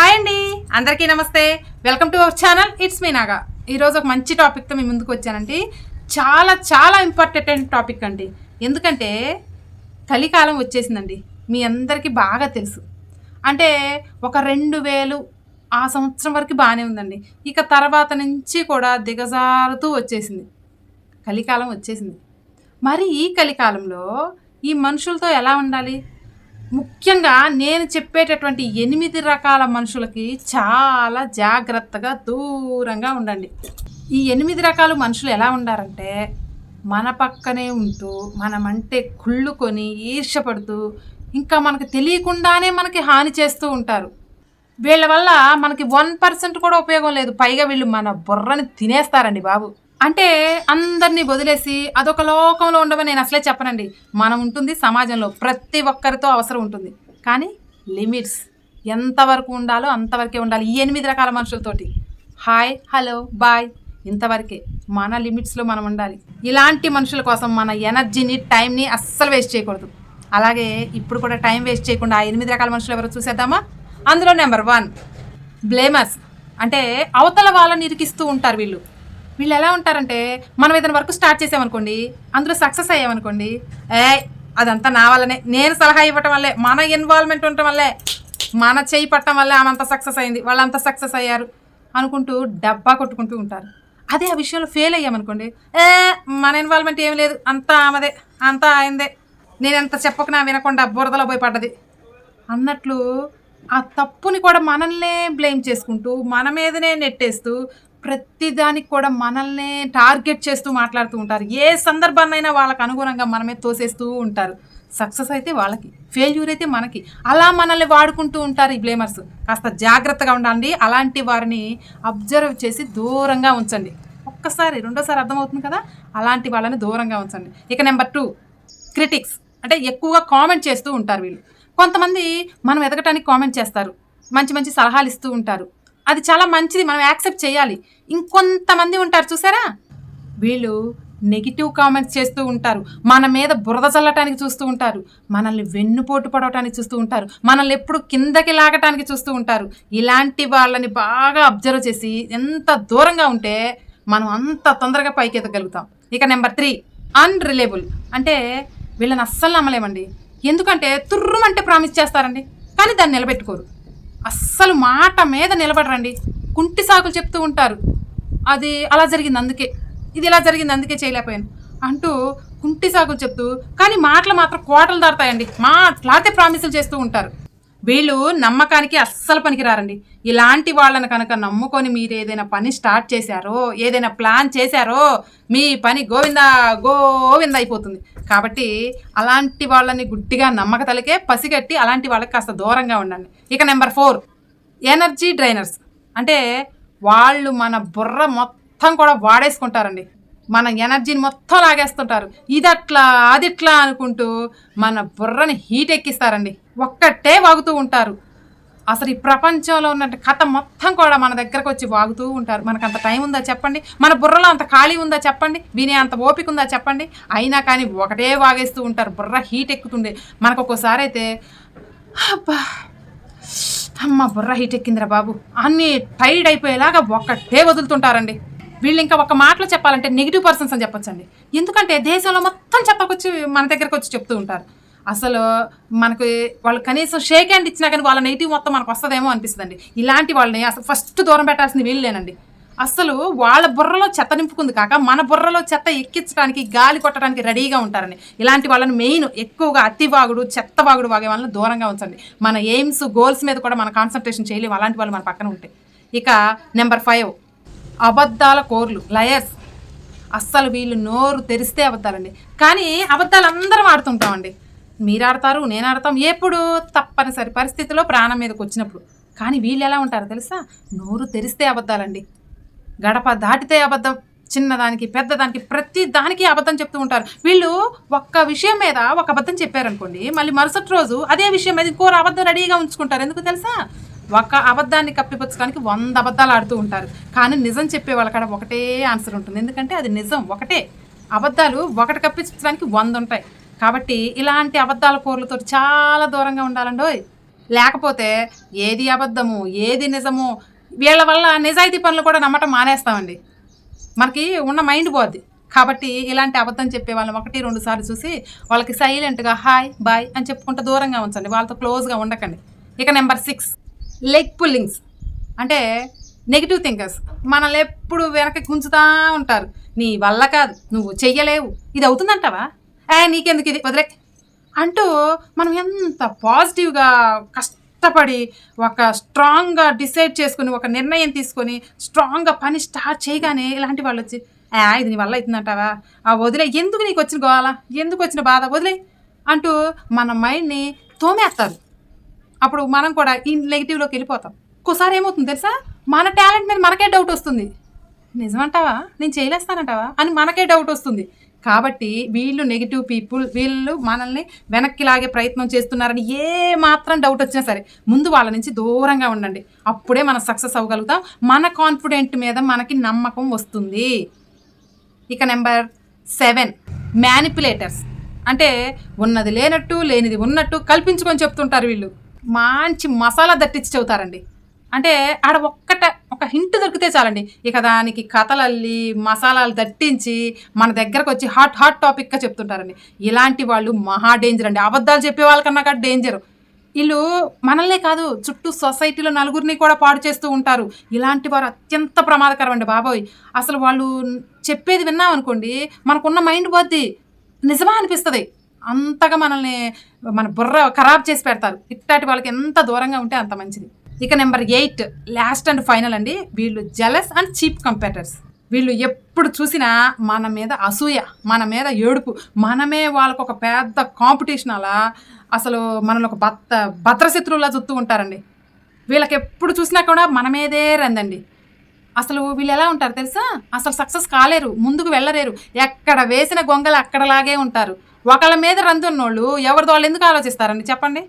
Hi అండి అందరికీ నమస్తే. Welcome to our channel it's me Naga. ఈరోజు ఒక మంచి టాపిక్తో మీ ముందుకు వచ్చానండి. చాలా చాలా ఇంపార్టెంట్ టాపిక్ అండి. ఎందుకంటే కలికాలం వచ్చేసిందండి. మీ అందరికీ బాగా తెలుసు. అంటే ఒక రెండు వేలు ఆ సంవత్సరం వరకు బాగానే ఉందండి. ఇక తర్వాత నుంచి కూడా దిగజారుతూ వచ్చేసింది. కలికాలం వచ్చేసింది. మరి ఈ కలికాలంలో ఈ మనుషులతో ఎలా ఉండాలి? ముఖ్యంగా నేను చెప్పేటటువంటి ఎనిమిది రకాల మనుషులకి చాలా జాగ్రత్తగా దూరంగా ఉండండి. ఈ ఎనిమిది రకాల మనుషులు ఎలా ఉండారంటే మన పక్కనే ఉంటూ మనమంటే కుళ్ళుకొని ఈర్షపడుతూ ఇంకా మనకు తెలియకుండానే మనకి హాని చేస్తూ ఉంటారు. వీళ్ళ వల్ల మనకి వన్ పర్సెంట్ కూడా ఉపయోగం లేదు. పైగా వీళ్ళు మన బుర్రని తినేస్తారండి బాబు. అంటే అందరినీ వదిలేసి అదొక లోకంలో ఉండమని నేను అసలే చెప్పనండి. మనం ఉంటుంది సమాజంలో ప్రతి ఒక్కరితో అవసరం ఉంటుంది. కానీ లిమిట్స్ ఎంతవరకు ఉండాలో అంతవరకే ఉండాలి ఈ ఎనిమిది రకాల మనుషులతోటి. Hi hello bye. ఇంతవరకే మన లిమిట్స్లో మనం ఉండాలి. ఇలాంటి మనుషుల కోసం మన ఎనర్జీని టైంని అస్సలు వేస్ట్ చేయకూడదు. అలాగే ఇప్పుడు కూడా టైం వేస్ట్ చేయకుండా ఆ ఎనిమిది రకాల మనుషులు ఎవరో చూసేద్దామా? అందులో నెంబర్ వన్ బ్లేమర్స్. అంటే అవతల వాళ్ళని ఇరికిస్తూ ఉంటారు వీళ్ళు. వీళ్ళు ఎలా ఉంటారంటే మనం ఏదైనా వర్క్ స్టార్ట్ చేసామనుకోండి అందులో సక్సెస్ అయ్యామనుకోండి ఏ అదంతా నా వల్లనే. నేను సలహా ఇవ్వటం వల్లే మన ఇన్వాల్వ్మెంట్ ఉండటం వల్లే మన చేయి పట్టడం వల్లే ఆమెంత సక్సెస్ అయింది వాళ్ళంతా సక్సెస్ అయ్యారు అనుకుంటూ డబ్బా కొట్టుకుంటూ ఉంటారు. అదే ఆ విషయంలో ఫెయిల్ అయ్యామనుకోండి ఏ మన ఇన్వాల్వ్మెంట్ ఏం లేదు అంతా ఆమెదే అంతా ఆయనదే. నేను ఎంత చెప్పకున్నా వినకుండా బురదలో పోయి పడ్డది. అన్నట్లు ఆ తప్పుని కూడా మనల్నే బ్లేమ్ చేసుకుంటూ మన మీదనే నెట్టేస్తూ ప్రతిదానికి కూడా మనల్నే టార్గెట్ చేస్తూ మాట్లాడుతూ ఉంటారు. ఏ సందర్భాన్నైనా వాళ్ళకు అనుగుణంగా మనమే తోసేస్తూ ఉంటారు. సక్సెస్ అయితే వాళ్ళకి ఫెయిల్యూర్ అయితే మనకి. అలా మనల్ని వాడుకుంటూ ఉంటారు ఈ బ్లేమర్స్. కాస్త జాగ్రత్తగా ఉండండి. అలాంటి వారిని అబ్జర్వ్ చేసి దూరంగా ఉంచండి. ఒక్కసారి రెండోసారి అర్థమవుతుంది కదా? అలాంటి వాళ్ళని దూరంగా ఉంచండి. ఇక నెంబర్ టూ క్రిటిక్స్. అంటే ఎక్కువగా కామెంట్ చేస్తూ ఉంటారు వీళ్ళు. కొంతమంది మనం ఎదగటానికి కామెంట్ చేస్తారు. మంచి మంచి సలహాలు ఇస్తూ ఉంటారు. అది చాలా మంచిది మనం యాక్సెప్ట్ చేయాలి. ఇంకొంతమంది ఉంటారు చూసారా? వీళ్ళు నెగిటివ్ కామెంట్స్ చేస్తూ ఉంటారు. మన మీద బురద చల్లటానికి చూస్తూ ఉంటారు. మనల్ని వెన్నుపోటు పడవటానికి చూస్తూ ఉంటారు. మనల్ని ఎప్పుడు కిందకి లాగటానికి చూస్తూ ఉంటారు. ఇలాంటి వాళ్ళని బాగా అబ్జర్వ్ చేసి ఎంత దూరంగా ఉంటే మనం అంత తొందరగా పైకి ఎదగలుగుతాం ఇక నెంబర్ త్రీ అన్రిలేబుల్ అంటే వీళ్ళని అస్సలు నమ్మలేమండి. ఎందుకంటే తుర్రుమంటే ప్రామిస్ చేస్తారండి. కానీ దాన్ని నిలబెట్టుకోరు. అస్సలు మాట మీద నిలబడరండి. కుంటి సాకులు చెప్తూ ఉంటారు. అది అలా జరిగింది అందుకే. ఇది ఇలా జరిగింది అందుకే చేయలేకపోయాను. అంటూ కుంటి సాకులు చెప్తూ కానీ మాటలు మాత్రం కోటలు దాడతాయండి మాట్లాడితే ప్రామిసులు చేస్తూ ఉంటారు. వీళ్ళు నమ్మకానికి అస్సలు పనికిరారండి. ఇలాంటి వాళ్ళని కనుక నమ్ముకొని మీరు ఏదైనా పని స్టార్ట్ చేశారో ఏదైనా ప్లాన్ చేశారో మీ పని గోవిందా గోవింద అయిపోతుంది. కాబట్టి అలాంటి వాళ్ళని గుడ్డిగా నమ్మక తలకే పసిగట్టి అలాంటి వాళ్ళకి కాస్త దూరంగా ఉండండి. ఇక నెంబర్ ఫోర్ ఎనర్జీ డ్రైనర్స్. అంటే వాళ్ళు మన బుర్ర మొత్తం కూడా వాడేసుకుంటారండి. మన ఎనర్జీని మొత్తం లాగేస్తుంటారు. ఇదట్లా అదిట్లా అనుకుంటూ మన బుర్రని హీట్ ఎక్కిస్తారండి. ఒక్కటే వాగుతూ ఉంటారు. అసలు ఈ ప్రపంచంలో ఉన్న కథ మొత్తం కూడా మన దగ్గరకు వచ్చి వాగుతూ ఉంటారు. మనకు అంత టైం ఉందా చెప్పండి? మన బుర్రలో అంత ఖాళీ ఉందా చెప్పండి? వినే అంత ఓపిక ఉందా చెప్పండి? అయినా కానీ ఒకటే వాగేస్తూ ఉంటారు. బుర్ర హీట్ ఎక్కుతుండే. మనకు ఒక్కోసారి అయితే అబ్బా అమ్మ బుర్ర హీట్ ఎక్కిందిరా బాబు. అన్నీ టైర్డ్ అయిపోయేలాగా ఒక్కటే వదులుతుంటారండి. వీళ్ళు ఇంకా ఒక మాటలో చెప్పాలంటే నెగిటివ్ పర్సన్స్ అని చెప్పొచ్చండి. ఎందుకంటే దేశంలో మొత్తం చెప్పకొచ్చి మన దగ్గరకు వచ్చి చెప్తూ ఉంటారు. అసలు మనకి వాళ్ళు కనీసం షేక్ హ్యాండ్ ఇచ్చినా కానీ వాళ్ళ నెగిటివ్ మొత్తం మనకు వస్తుందేమో అనిపిస్తుందండి. ఇలాంటి వాళ్ళని అసలు ఫస్ట్ దూరం పెట్టాల్సింది వీళ్ళేనండి. అసలు వాళ్ళ బుర్రలో చెత్త నింపుకుంది కాక మన బుర్రలో చెత్త ఎక్కించడానికి గాలి కొట్టడానికి రెడీగా ఉంటారని. ఇలాంటి వాళ్ళని మెయిన్ ఎక్కువగా అతి చెత్తవాగుడు చెత్త వాగే వాళ్ళని దూరంగా ఉంచండి. మన ఎయిమ్స్ గోల్స్ మీద కూడా మన కాన్సన్ట్రేషన్ చేయలేము అలాంటి వాళ్ళు మన పక్కన ఉంటాయి ఇక నెంబర్ ఫైవ్ అబద్ధాల కోర్లు లయర్స్. అస్సలు వీళ్ళు నోరు తెరిస్తే అబద్ధాలండి. కానీ అబద్ధాలు అందరం ఆడుతుంటామండి. మీరు ఆడతారు నేను ఆడతాం ఎప్పుడు తప్పనిసరి పరిస్థితిలో ప్రాణం మీదకి వచ్చినప్పుడు. కానీ వీళ్ళు ఎలా ఉంటారో తెలుసా? నోరు తెరిస్తే అబద్ధాలండి. గడప దాటితే అబద్ధం చిన్నదానికి పెద్దదానికి ప్రతి దానికి అబద్ధం చెప్తూ ఉంటారు. వీళ్ళు ఒక్క విషయం మీద ఒక అబద్ధం చెప్పారనుకోండి మళ్ళీ మరుసటి రోజు అదే విషయం మీద ఇంకో అబద్ధం రెడీగా ఉంచుకుంటారు. ఎందుకు తెలుసా? ఒక అబద్ధాన్ని కప్పిపుచ్చడానికి వంద అబద్ధాలు ఆడుతూ ఉంటారు. కానీ నిజం చెప్పే వాళ్ళకాడ ఒకటే ఆన్సర్ ఉంటుంది. ఎందుకంటే అది నిజం ఒకటే. అబద్ధాలు ఒకటి కప్పించడానికి వంద ఉంటాయి. కాబట్టి ఇలాంటి అబద్ధాల కోర్లతో చాలా దూరంగా ఉండాలండి. ఓయ్! లేకపోతే ఏది అబద్ధము ఏది నిజము వీళ్ళ వల్ల నిజాయితీ పనులు కూడా నమ్మటం మానేస్తామండి. మనకి ఉన్న మైండ్ పోద్ది. కాబట్టి ఇలాంటి అబద్ధం చెప్పే వాళ్ళని ఒకటి రెండు సార్లు చూసి వాళ్ళకి సైలెంట్గా హాయ్ బాయ్ అని చెప్పుకుంటూ దూరంగా ఉంచండి. వాళ్ళతో క్లోజ్గా ఉండకండి. ఇక నెంబర్ సిక్స్ లెగ్ పుల్లింగ్స్ అంటే నెగిటివ్ థింకర్స్ మనల్ని ఎప్పుడు వెనక్కి గుంజుతా ఉంటారు. నీ వల్ల కాదు. నువ్వు చెయ్యలేవు. ఇది అవుతుందంటావా? ఏ నీకెందుకు ఇది? వదిలే. అంటూ మనం ఎంత పాజిటివ్గా కష్టపడి ఒక స్ట్రాంగ్గా డిసైడ్ చేసుకుని ఒక నిర్ణయం తీసుకొని స్ట్రాంగ్గా పని స్టార్ట్ చేయగానే ఇలాంటి వాళ్ళు వచ్చి "ఆ, ఇది నీ వల్ల అవుతుందంటావా? ఆ వదిలే. ఎందుకు నీకు వచ్చిన గోవాల ఎందుకు వచ్చిన బాధ? వదిలే. అంటూ మన మైండ్ని తోమేస్తారు. అప్పుడు మనం కూడా ఈ నెగిటివ్లోకి వెళ్ళిపోతాం. ఒక్కోసారి ఏమవుతుంది తెలుసా? మన టాలెంట్ మీద మనకే డౌట్ వస్తుంది. నిజమంటావా? నేను చేయలేస్తానంటావా? అని మనకే డౌట్ వస్తుంది. కాబట్టి వీళ్ళు నెగిటివ్ పీపుల్ వీళ్ళు మనల్ని వెనక్కి లాగే ప్రయత్నం చేస్తున్నారని ఏ మాత్రం డౌట్ వచ్చినా సరే ముందు వాళ్ళ నుంచి దూరంగా ఉండండి. అప్పుడే మనం సక్సెస్ అవ్వగలుగుతాం. మన కాన్ఫిడెంట్ మీద మనకి నమ్మకం వస్తుంది. ఇక నెంబర్ సెవెన్ మ్యానిపులేటర్స్ అంటే ఉన్నది లేనట్టు లేనిది ఉన్నట్టు కల్పించుకొని చెప్తుంటారు వీళ్ళు. మంచి మసాలా దట్టించి చెబుతారండి. అంటే ఆడ ఒక్కట ఒక హింట్ దొరికితే చాలండి. ఇక దానికి కథలు అల్లి మసాలాలు దట్టించి మన దగ్గరకు వచ్చి హాట్ హాట్ టాపిక్గా చెప్తుంటారండి. ఇలాంటి వాళ్ళు మహా డేంజర్ అండి. అబద్ధాలు చెప్పే వాళ్ళకన్నా కూడా డేంజర్. వీళ్ళు మనల్నే కాదు చుట్టూ సొసైటీలో నలుగురిని కూడా పాడు చేస్తూ ఉంటారు. ఇలాంటి వారు అత్యంత ప్రమాదకరం అండి బాబోయ్. అసలు వాళ్ళు చెప్పేది విన్నాం అనుకోండి మనకున్న మైండ్ బొద్ది నిజమా అనిపిస్తుంది. అంతగా మనల్ని మన బుర్ర ఖరాబ్ చేసి పెడతారు. ఇట్లాంటి వాళ్ళకి ఎంత దూరంగా ఉంటే అంత మంచిది. ఇక number eight last and final అండి. వీళ్ళు జెలస్ అండ్ చీప్ కంపేటర్స్ వీళ్ళు ఎప్పుడు చూసినా మన మీద అసూయ మన మీద ఏడుపు మనమే వాళ్ళకు ఒక పెద్ద కాంపిటీషన్ అలా అసలు మనల్ని ఒక భర్త భద్రశత్రువులా చూస్తూ ఉంటారండి. వీళ్ళకి ఎప్పుడు చూసినా కూడా మన మీదే రందండి. అసలు వీళ్ళు ఎలా ఉంటారు తెలుసా? అసలు సక్సెస్ కాలేరు ముందుకు వెళ్ళలేరు. ఎక్కడ వేసిన గొంగలు అక్కడలాగే ఉంటారు. ఒకళ్ళ మీద రందున్నోళ్ళు ఎవరిదో వాళ్ళు ఎందుకు ఆలోచిస్తారండి? చెప్పండి.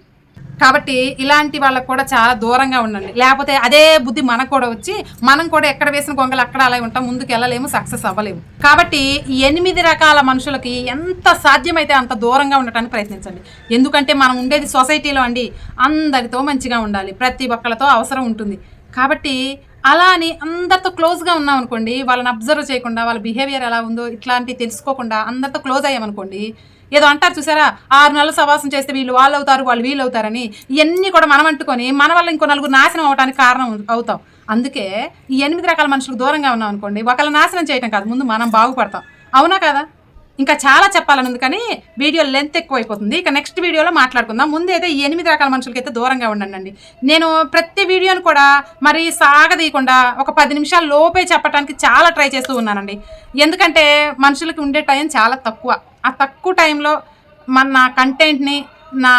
కాబట్టి ఇలాంటి వాళ్ళకు కూడా చాలా దూరంగా ఉండండి. లేకపోతే అదే బుద్ధి మనకు కూడా వచ్చి మనం కూడా ఎక్కడ వేసిన గొంగలు అక్కడ అలాగే ఉంటాం ముందుకు వెళ్ళలేము సక్సెస్ అవ్వలేము. కాబట్టి ఎనిమిది రకాల మనుషులకి ఎంత సాధ్యమైతే అంత దూరంగా ఉండటానికి ప్రయత్నించండి. ఎందుకంటే మనం ఉండేది సొసైటీలో అండి. అందరితో మంచిగా ఉండాలి. ప్రతి ఒక్కరితో అవసరం ఉంటుంది. కాబట్టి అలా అని అందరితో క్లోజ్గా ఉన్నాం అనుకోండి వాళ్ళని అబ్జర్వ్ చేయకుండా వాళ్ళ బిహేవియర్ ఎలా ఉందో ఇట్లాంటివి తెలుసుకోకుండా అందరితో క్లోజ్ అయ్యామనుకోండి ఏదో అంటారు చూసారా? ఆరు నెలలు సవాసం చేస్తే వీళ్ళు వాళ్ళు అవుతారు వాళ్ళు వీళ్ళు అవుతారని ఇవన్నీ కూడా మనం అంటుకొని మన వల్ల ఇంకో నలుగురు నాశనం అవడానికి కారణం అవుతాం. అందుకే ఈ ఎనిమిది రకాల మనుషులకు దూరంగా ఉన్నాం అనుకోండి ఒకళ్ళ నాశనం చేయటం కాదు ముందు మనం బాగుపడతాం. అవునా కదా? ఇంకా చాలా చెప్పాలని ఉంది కానీ వీడియో లెంత్ ఎక్కువైపోతుంది. ఇక నెక్స్ట్ వీడియోలో మాట్లాడుకుందాం. ముందు అయితే ఈ ఎనిమిది రకాల మనుషులకి అయితే దూరంగా ఉండండి నేను ప్రతి వీడియోను కూడా మరి సాగదీయకుండా ఒక పది నిమిషాల లోపే చెప్పడానికి చాలా ట్రై చేస్తూ ఉన్నానండి. ఎందుకంటే మనుషులకి ఉండే టైం చాలా తక్కువ. ఆ తక్కువ టైంలో మన కంటెంట్ని నా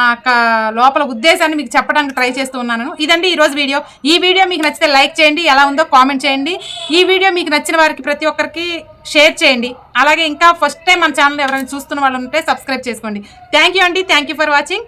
లోపల ఉద్దేశాన్ని మీకు చెప్పడానికి ట్రై చేస్తూ ఉన్నాను. ఇదండి ఈరోజు వీడియో. ఈ వీడియో మీకు నచ్చితే లైక్ చేయండి ఎలా ఉందో కామెంట్ చేయండి. ఈ వీడియో మీకు నచ్చిన వారికి ప్రతి ఒక్కరికి షేర్ చేయండి. అలాగే ఇంకా ఫస్ట్ టైం మన ఛానల్ ఎవరైనా చూస్తున్న వాళ్ళు ఉంటే సబ్స్క్రైబ్ చేసుకోండి. థ్యాంక్ యూ అండి. Thank you for watching.